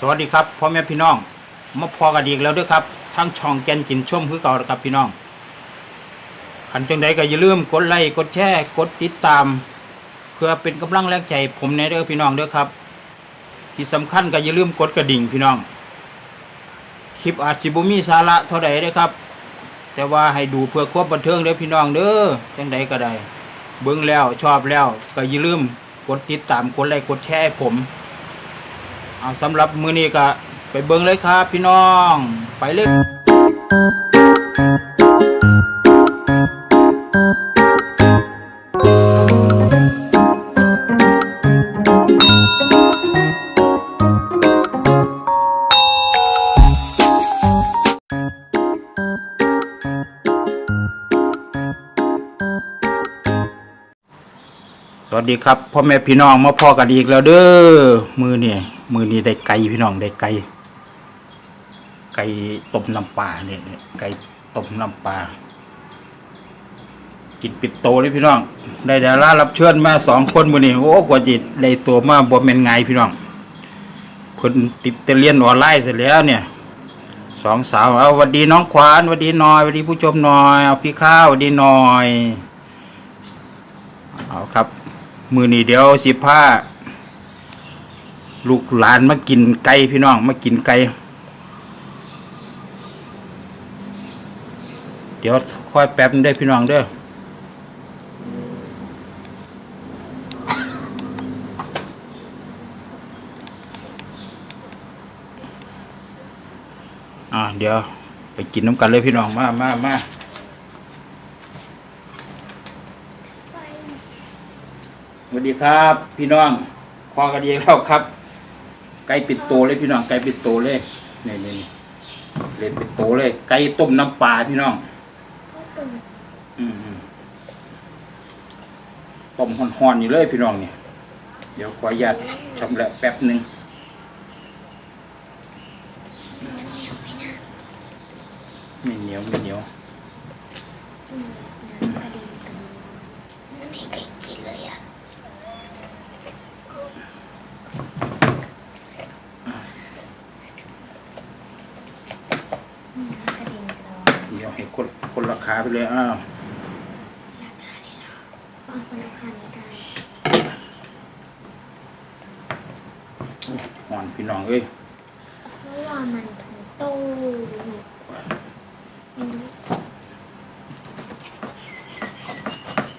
สวัสดีครับพ่อแม่พี่น้องมาพอกันอีกแล้วเด้วยครับ ทั้งช่องแกนจินชมคือเก่าครับพี่น้องขันจังใดก็อย่าลืมกดไลค์กดแชร์กดติดตาม เพื่อเป็นกำลังแรงใจผมในเด้อพี่น้องเด้อครับ ที่สำคัญก็อย่าลืมกดกระดิ่งพี่น้อง คลิปอาจิบุมีสาระเท่าใดเด้อครับ แต่ว่าให้ดูเพื่อควบบันเทิงเด้อพี่น้องเด้อจังใดก็ได้เบิ่งแล้วชอบแล้วก็อย่าลืมกดติดตามกดไลค์กดแชร์ให้ผม เอาสำหรับมือนี้ก็ไปเบิ่งเลยครับพี่น้อง ไปเลยสวัสดีครับพ่อแม่พี่น้องมาพอกันอีกแล้วเด้อมือเนี่ย มือนี่ได้ไก่พี่น้องได้ไก่ไก่ต้มน้ำปลาเนี่ยเนี่ยไก่ต้มน้ำปลากินปิดโตเลยพี่น้อง ได้ดารารับเชิญมาสองคนมือนี่โอ้กว่าจิตได้ตัวมาบ่แม่นไงพี่น้องเพิ่นติดแต่เรียนออนไลน์เสร็จแล้วเนี่ยสองสาวเอาวัดดีน้องขวานวัดดีน้อยวัดดีผู้ชมน่อยเอาพี่ข้าววัดดีน่อยเอาครับ มือนี้เดี๋ยวสิผ้า ลูกหลานมากินไก่พี่น้องมากินไก่เดี๋ยวค่อยแป๊บนึงได้พี่น้องเด้ออ่าเดี๋ยวไปกินน้ำกันเลยพี่น้องมามามาสวัสดีครับ พี่น้องพอกันเองแล้วครับ ไก่ปิดโตเลยพี่น้องไก่ปิดโตเลยนี่นี่นี่เล่นปิดโตเลย ไก่ต้มน้ำปลาพี่น้องอืมอืมต้มห่อนๆอยู่เลยพี่น้องเนี่ยเดี๋ยวขออนุญาตชำระแป๊บหนึ่งไม่เหนียวไม่เหนียวม่เคยกินเลยอะ เดี๋ยวให้ คนราคาไปเลยอ้าวบางคนราคาไม่ได้ห่อนพี่น้องเอ้ยเพราะว่ามันเพิ่งโตไม่รู้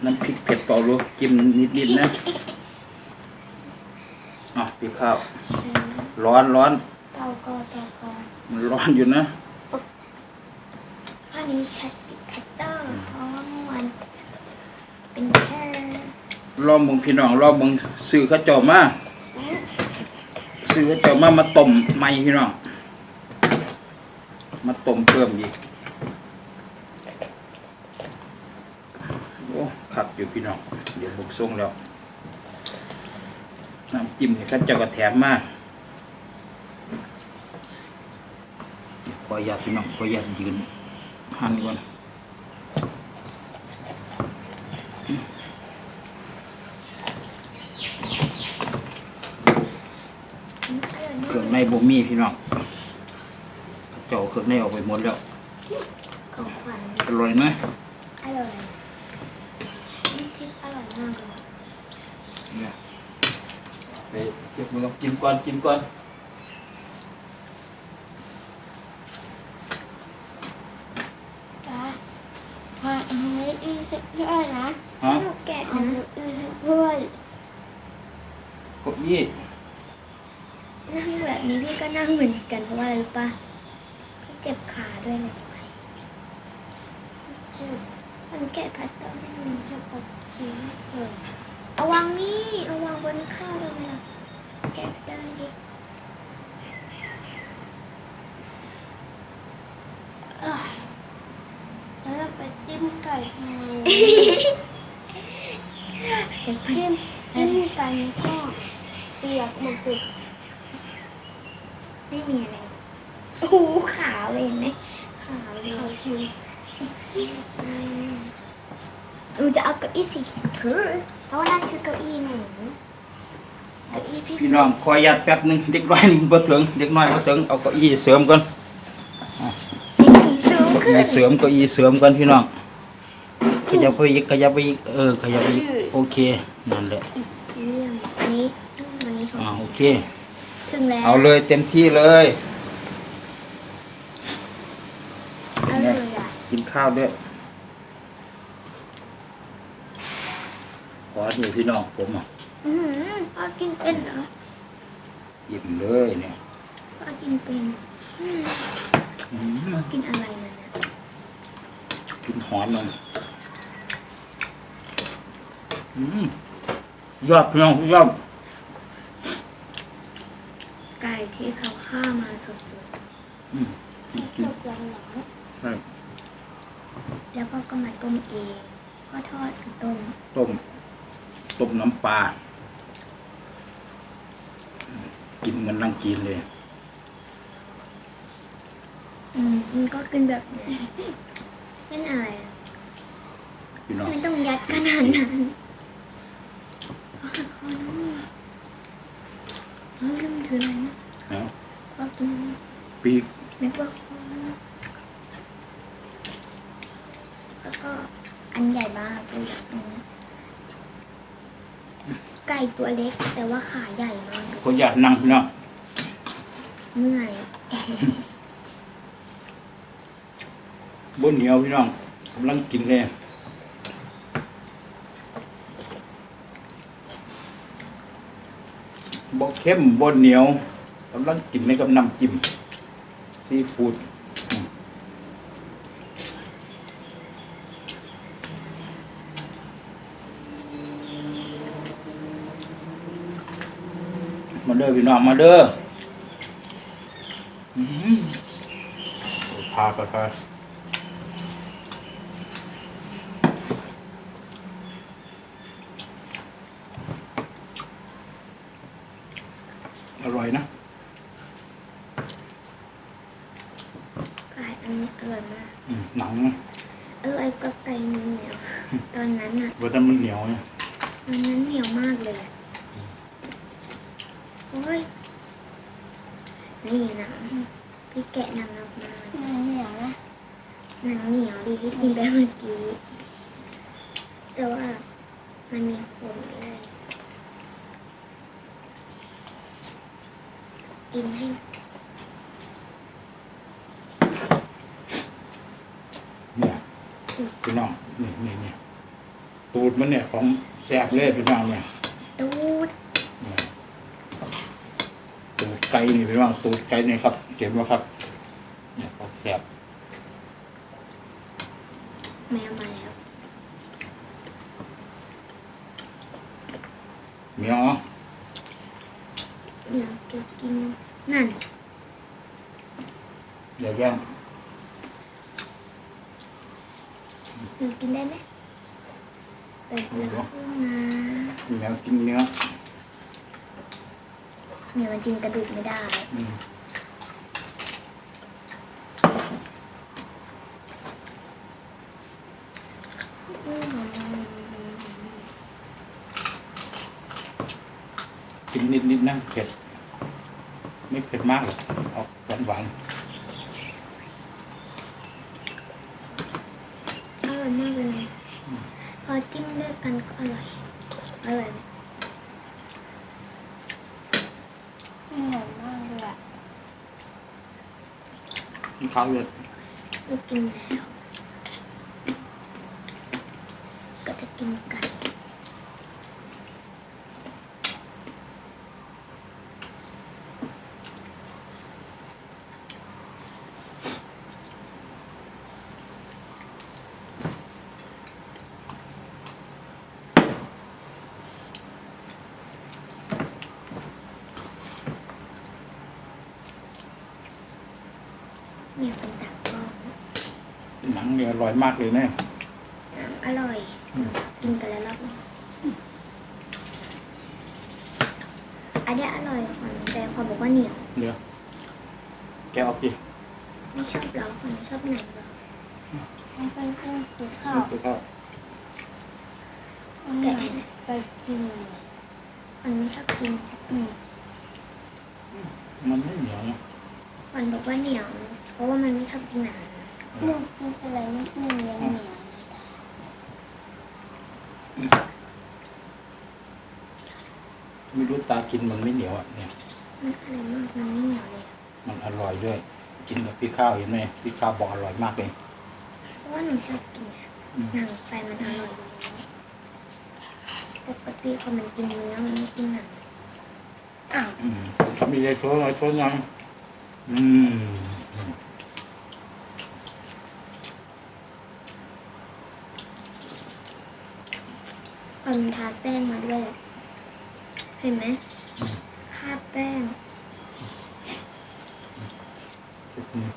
น้ำพริกเผ็ดเปล่าลูกกินนิดๆนะอะพี่ข้าว ร้อนร้อนเตาก็เตาก็มันร้อนอยู่นะ ข้อนี้ใช้ติดแพตเตอร์เพราะว่ามันเป็นแค่รอบมึงพี่น้องรอบมึงซื้อข้าวเจ้ามาซื้อข้าวเจ้ามามาต้มใหม่พี่น้องมาต้มเพิ่มอีกโอ้ขัดอยู่พี่น้องเดี๋ยวบุกส่งแล้วน้ำจิ้มเนี่ยข้าวเจ้าก็แถมมาขออนุญาตพี่น้องขออนุญาตยืน หันก่อนเครื่องในบ่มีพี่น้องเจ้าเครื่องในออกไปหมดแล้วของขวัญอร่อยไหมอร่อยน้ำพริกอร่อยมากเลยเนี่ยไปเก็บมือกินก่อนกินก่อน จ้าพาเอาไว้ อีกด้วยนะฮะลูกแกะนะด้วยเก้าอี้นั่งแบบนี้พี่ก็นั่งเหมือนกันเพราะว่าอะไรรู้ปะพี่เจ็บขาด้วยนะมันแกะพัตเตอร์ไม่มันจะปวดชิ้นเลยเอาวางนี่เอาวางบนข้าวเลยนะแกะพัตเตอร์ดิอะแล้วเราไปจิ้มไก่ทำไมฉันจิ้มจิ้มไก่ก็เปียกหมดเลย ไม่มีอะไรโอ้โหขาวเลยเห็นไหมขาวเลยขาวจริง หนูจะเอาเก้าอี้สีเขียวเพราะว่านั่นคือเก้าอี้หนูเก้าอี้พี่พี่น้องคอยยัดแป๊บหนึงเด็กน้อยบ่ถึงเด็กน้อยบ่ถึงเอาเก้าอี้เสริมก่อนเด็กผีสูงขึ้นให้เสริมเก้าอี้เสริมก่อนพี่น้องขยับไปอีกขยับไปอีกเออขยับไปอีกโอเคนั่นแหละเรื่องอันนี้อันนี้ถูกอ่าโอเค ซึ่งแล้วเอาเลยเต็มที่เลย เอาเลยอะกินข้าวด้วย ขอดีพี่น้องผมอะอือหือพ่อกินเป็นเหรอหยิบเลยเนี่ยพ่อกินเป็นอืมอืมพ่อกินอะไรนะเนี่ยกินหอนมันอืมยอดพี่น้องยอดไก่ที่เขาฆ่ามาสดอืมๆสดๆร้อนใช่ๆแล้วพ่อก็มาต้มเองพ่อทอดกับต้มต้ม ต้มน้ำปลาอืมกินเหมือนนั่งจีนเลย อืมมันก็กินแบบเนี้ยเล่นอะไรอะพี่น้อง ไม่ต้องยัดขนาดนั้นพ่อหักคอน้องเฮ้ยมันคืออะไรนะนะพ่อกินปีกนึกว่าคอนะแล้วก็อันใหญ่มากเลยตรงนี้ ไก่ตัวเล็ก แต่ว่าขาใหญ่มากคนอยากนั่งพี่น้องเมื่อยบนเหนียวพี่น้องกำลังกินเลยบกเข้มบนเหนียวกำลังกินในกับน้ำจิ้มซีฟู้ด มาเด้อพี่น้องมาเด้ออืมพาไปพาอร่อยนะไก่อันนี้อร่อยมากอืมหนังนะอร่อยกว่าไก่เหนียวตอนนั้นอะเวลามันเหนียวเนี่ย ตอนนั้นเหนียวมากเลยอะโอ้ยนี่หนังพี่แกะหนังออกมา หนังเหนียวนะ หนังเหนียวดีที่กินไปเมื่อกี้ แต่ว่า มันมีขนเลย กินให้เนี่ยพี่น้องนี่นี่นี่ตูดมันเนี่ยของแซบเลยพี่น้องเนี่ยตูดเนี่ยตูดไก่นี่พี่น้องตูดไก่นี่ครับเก็บมาครับ เนี่ยของแซบ แมวมาแล้ว เหนียว เดี๋ยวเก็บกินนั่น เดี๋ยวแย่ง หนูกินได้ไหมเปิดน้ำพึ่งนะเหนียวกินเนื้อเหนียวมันกินกระดูกไม่ได้ อืมกินนิดนิดๆนะเผ็ด ไม่เผ็ดมากหรอกออกหวานหวาน อร่อยมากเลยพอ จิ้มด้วยกันก็อร่อย อร่อยไหมเหนียวมากเลยอะๆกินข้าวเยอะลูกกินแล้ว ก็จะกินกัน เนี่ยเป็นตักกล้อง หนังเนี่ย อร่อยมากเลยเนี่ยน้ำอร่อย กินกันแล้วรอบนึงอันเนี้ยอร่อยขวัญแต่ขวัญบอกว่าเหนียว เดี๋ยวแกะออกสิไม่ชอบเราขวัญชอบไหนเรามันเป็นเครื่องสีขาวไปเข้ามันเหมือนไปกินมันไม่ชอบกินอืมมันไม่เหนียวนะมันบอกว่าเหนียว เพราะว่ามันไม่ชอบกินหนา ลูกไม่เป็นไรนิดนึงยังเหนียวนะไม่รู้ตากินมันไม่เหนียวอะเนี่ยมันอร่อยมากมันไม่เหนียวเลยอะมันอร่อยด้วย กินกับพี่ข้าวเห็นไหมพี่ข้าวบอกอร่อยมากเลย เพราะว่าหนูชอบกินอะอืมหนังไปมันอร่อยปกติคนมันกินเนื้อมันไม่กินหนังอ้าว อืมมีอะไรโชว์หน่อยโชว์หน่อยอืม คนมันทาแป้งมาด้วยอะเห็นไหมคราบแป้งอืม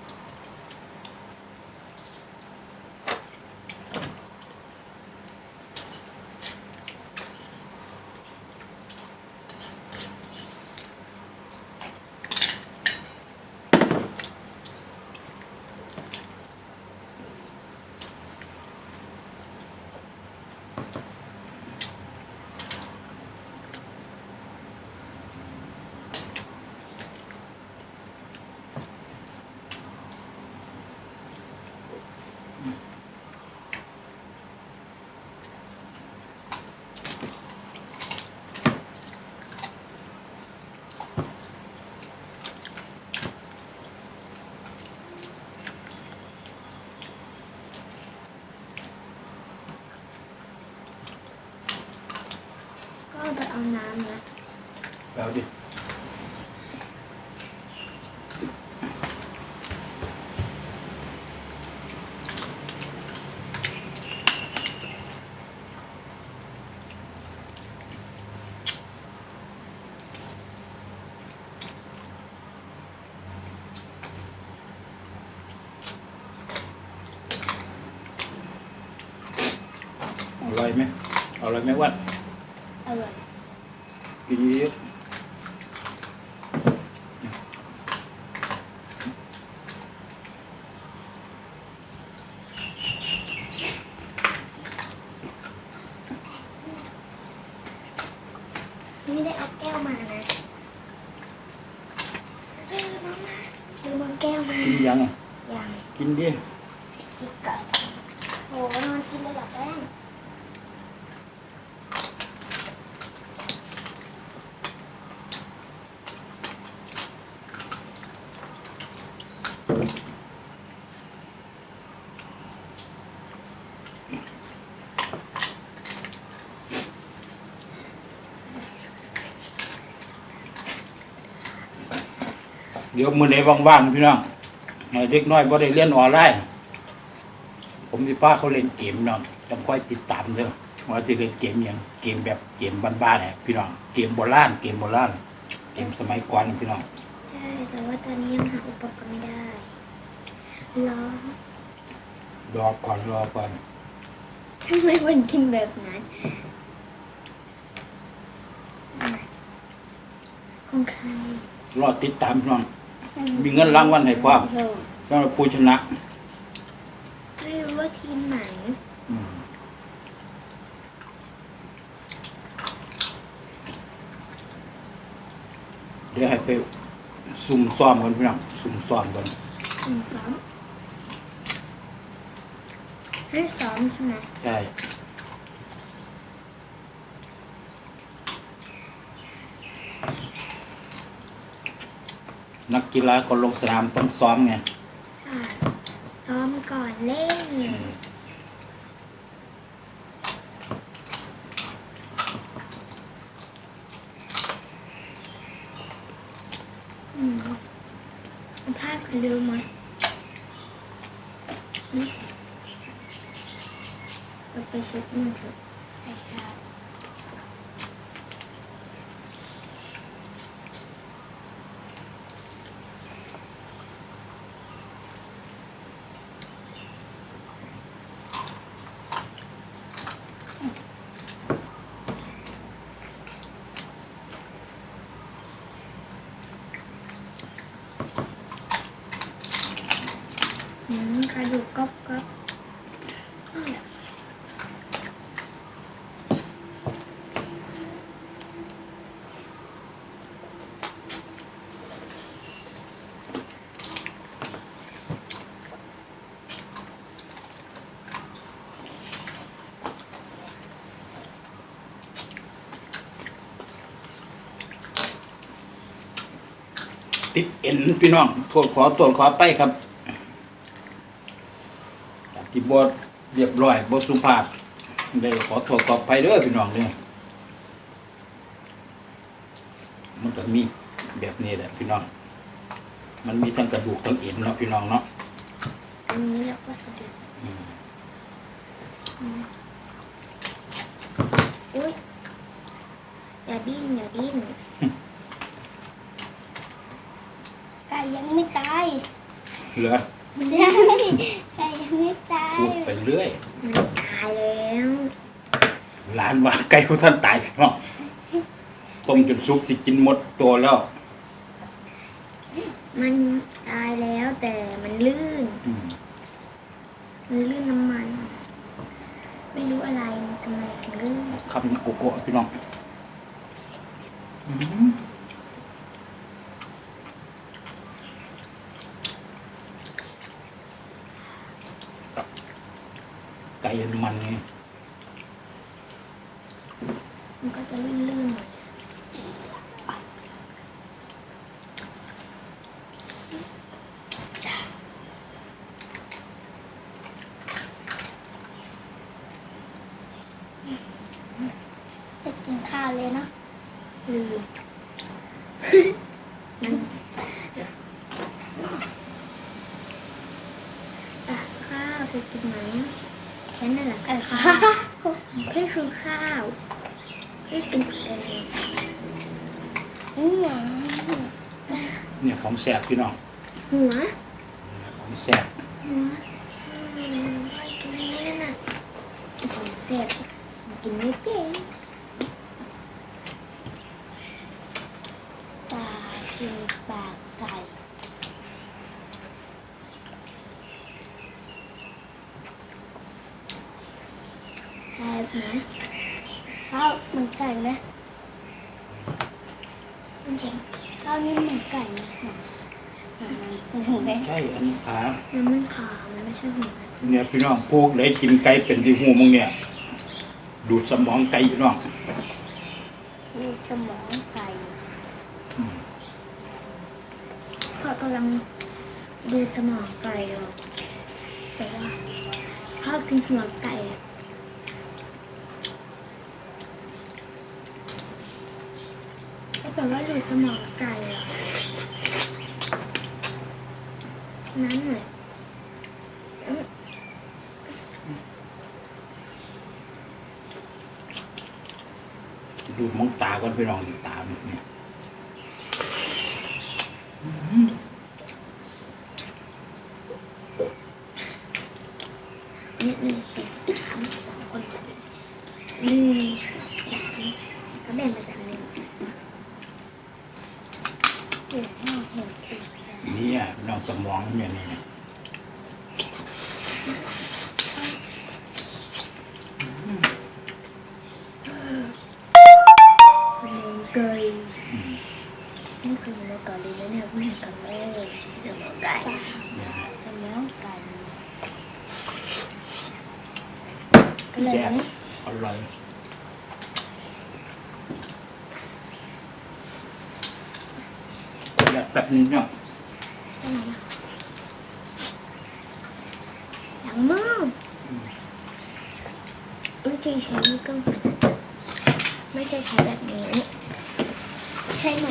ก็เอาไปเอาน้ำนะ แล้วดิ อร่อยไหมอร่อย ไหมอ้วันอร่อยกินเยอะไม่ได้เอาแก้วมานะซื้อมามาซื้อมาแก้วมากินยังอะอย่างกินดิกินกับโหนอนกินเลยเหรอแป้ง ดี๋ยวมื้อไหนว่างๆพี่น้องให้เด็กน้อยบ่ได้เรียนออนไลน์ผมสิพาเขาเล่นเกมน้องต้องคอยติดตามเด้อว่าสิเล่นเกมหยังเกมแบบเกมบ้านๆแหละพี่น้องเกมโบราณเกมโบราณเกมสมัยก่อนพี่น้องใช่แต่ว่าตอนนี้ยังหาอุปกรณ์ไม่ได้รอรอก่อนรอก่อนทำไมมันกินแบบนั้นของใครรอติดตามพี่น้อง มีเงินรางวัลให้พร้อมเพิ่มสำหรับผู้ชนะไม่รู้ว่าทีมไหนอืมเดี๋ยวให้ไปซุ่มซ้อมกันพี่น้องซุ่มซ้อมกันหนึ่งซ้อมให้ซ้อมใช่ไหมใช่ นักกีฬาคนลงสนามต้องซ้อมไง ค่ะซ้อมก่อนเล่น อืมเอาผ้าคือลืมไหมอืมเราไปเช็ดมือเถอะ ไอ้ครับ อืมกระดูกก๊อบก๊อบอืม ติด เอ็นพี่น้องโทษขอตรวจขอไปครับที่บดเรียบร้อยบสุภาพได้ขอตรวจขอไปเด้อพี่น้องเนี่ยมันก็มีแบบนี้แหละพี่น้อง มันมีทั้งกระดูกทั้งเอ็นเนาะพี่น้องเนาะอันนี้เราก็ยอย่าดิ้นอย่าดิ้น ไก่ยังไม่ตาย เหลือไม่ได้ไก่ยังไม่ตายพูดไปเรื่อยมันตายแล้วหลานว่าไก่ของท่านตายพี่น้องต้มจนซุกสิกินหมดตัวแล้ว มันตายแล้วแต่มันลื่น อืมมันลื่นน้ำมัน ไม่รู้อะไรมันทำไมถึงลื่นคำนี้โอ้โหพี่น้องอื้อหือไก่มันไง มันก็จะลื่นลื่นๆหน่อย ไปกินข้าวเลยเนาะ ลืมมันตัก ข้าวไปกินไหมฉันน่ะเหรอตักข้าวพี่คือข้าวพี่กินอะไรอืมเนี่ยของแสบพี่น้องหัวของแสบหัวอืมกินอะไรนั่นน่ะของเสร็จกินไม่เป็น ปลาคือปลาไก่ ตายไหม ข้าวเห มือนไก่ไหมมันเป็นข้าวนี่เหมือนไก่ไหมเหมือนไหมใช่อันนี้ขาน้ำมันขาวมันไม่ใช่หัวเนี่ยพี่น้องพวกเลยกินไก่เป็นที่หูมึงเนี่ย ดูดสมองไก่พี่น้องคือสมองไก่เขากำลังดูสมองไก่อยู่แต่ว่าพ่อกินหัวไก่อะ แต่ว่าหลุดสมองไก่อะนั้นหน่อยดูดมองตาก่อนพี่น้องตามเนี่ย นิดหนึ่งสองสามสองคนหนึ่งสองสามก็แบ่งมาจากหนึ่งสองสาม เห็นให้เห็นติดกัน เนี่ยพี่น้องสมองเนี่ยนี่นะ สมองไก่นี่คือสมองไก่เลยนะเนี่ยไม่เห็นกันเลยสมองไก่ เนี่ยนะ สมองไก่ ก็เลย แซ่บไหมอร่อยอยากแบบนี้เนาะไปไหนล่ะหลังมือวิธีใช้นี่ก็ไม่ใช่ใช้แบบนี้ ใช่ไหม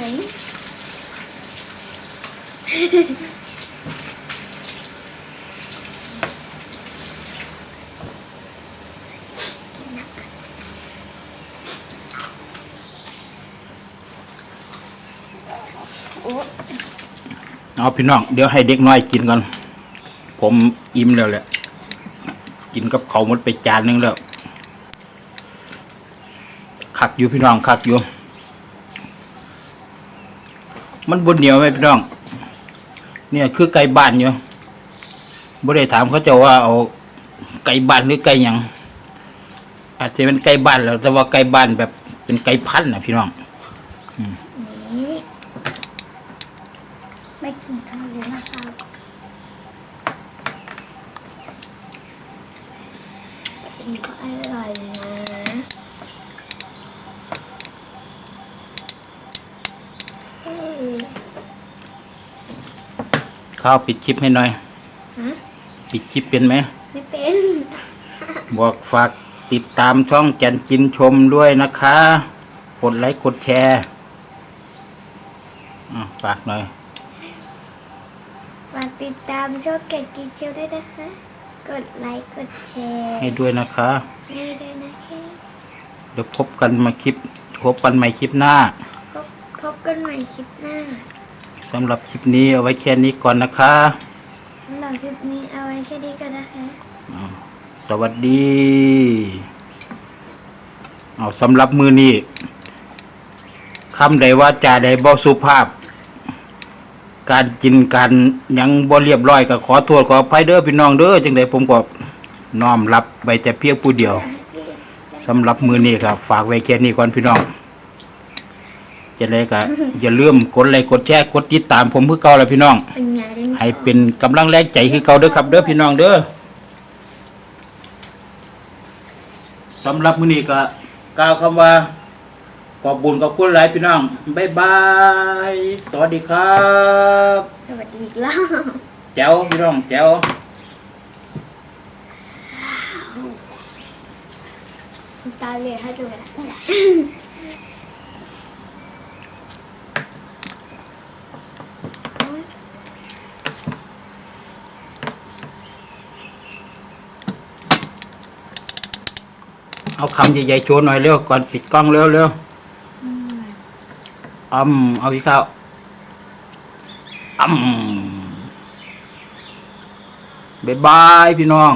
เอาพี่น้อง เดี๋ยวให้เด็กน้อยกินก่อน ผมอิ่มแล้วแหละ กินกับเขาหมดไปจานหนึงแล้วคักอยู่พี่น้องคักอยู่ มันบนเหนียวไหมพี่น้อง เนี่ยคือไก่บ้านอยู่บ่ได้ถามเขาเจะว่าเอาไก่บ้านหรือไก่ยัง อาจจะเป็นไก่บ้านแล้วแต่ว่าไก่บ้านแบบเป็นไก่พันธุ์นะพี่น้องนี่ ไม่กินข้าวเลยนะครับ อันนี้ก็อร่อยนะเออ ข้าวปิดคลิปให้หน่อย ฮะ ปิดคลิปเป็นไหม ไม่เป็นบอกฝากติดตามช่องแกนจินชมด้วยนะคะ กดไลค์กดแชร์อะฝากหน่อย ฝากติดตามช่องเกดกินเชียวด้วยนะคะ กดไลค์ กดแชร์ให้ด้วยนะคะ ให้ด้วยนะคะ เดี๋ยวพบกันมาคลิปพบกันใหม่คลิปหน้า พบพบกันใหม่คลิปหน้าสำหรับคลิปนี้เอาไว้แค่นี้ก่อนนะคะสำหรับคลิปนี้เอาไว้แค่นี้ก่อนนะคะสวัสดีเอาสำหรับมือนี้คำใดว่าจาใดบ่สุภาพ การกินการหยังบ่เรียบร้อยก็ขอโทษขออภัยเด้อพี่น้องเด้อจังใดผมก็น้อมรับไว้แต่เพียงผู้เดียว สำหรับมือนี้ครับ ฝากไว้แค่นี้ก่อนพี่น้อง จะเลยก็อย่าลืมกดไลค์กดแชร์กดติดตามผมคือเก่าแล้วพี่น้องเป็นไงเล่นให้เป็นกำลังแรงใจคือเก่าเด้อครับเด้อพี่น้องเด้อสำหรับมื้อนี้ก็กล่าวคำว่าขอบบุญขอบคุณหลายพี่น้องบ๊ายบาย สวัสดีครับสวัสดีอีกรอบแจ๋วพี่น้องแจ๋วตาเลยให้ดูนะ เอาคำใหญ่ๆโชว์หน่อยเร็วก่อนปิดกล้องเร็วเร็วอืมเอาอีกข้าวอืมบ๊ายบายพี่น้อง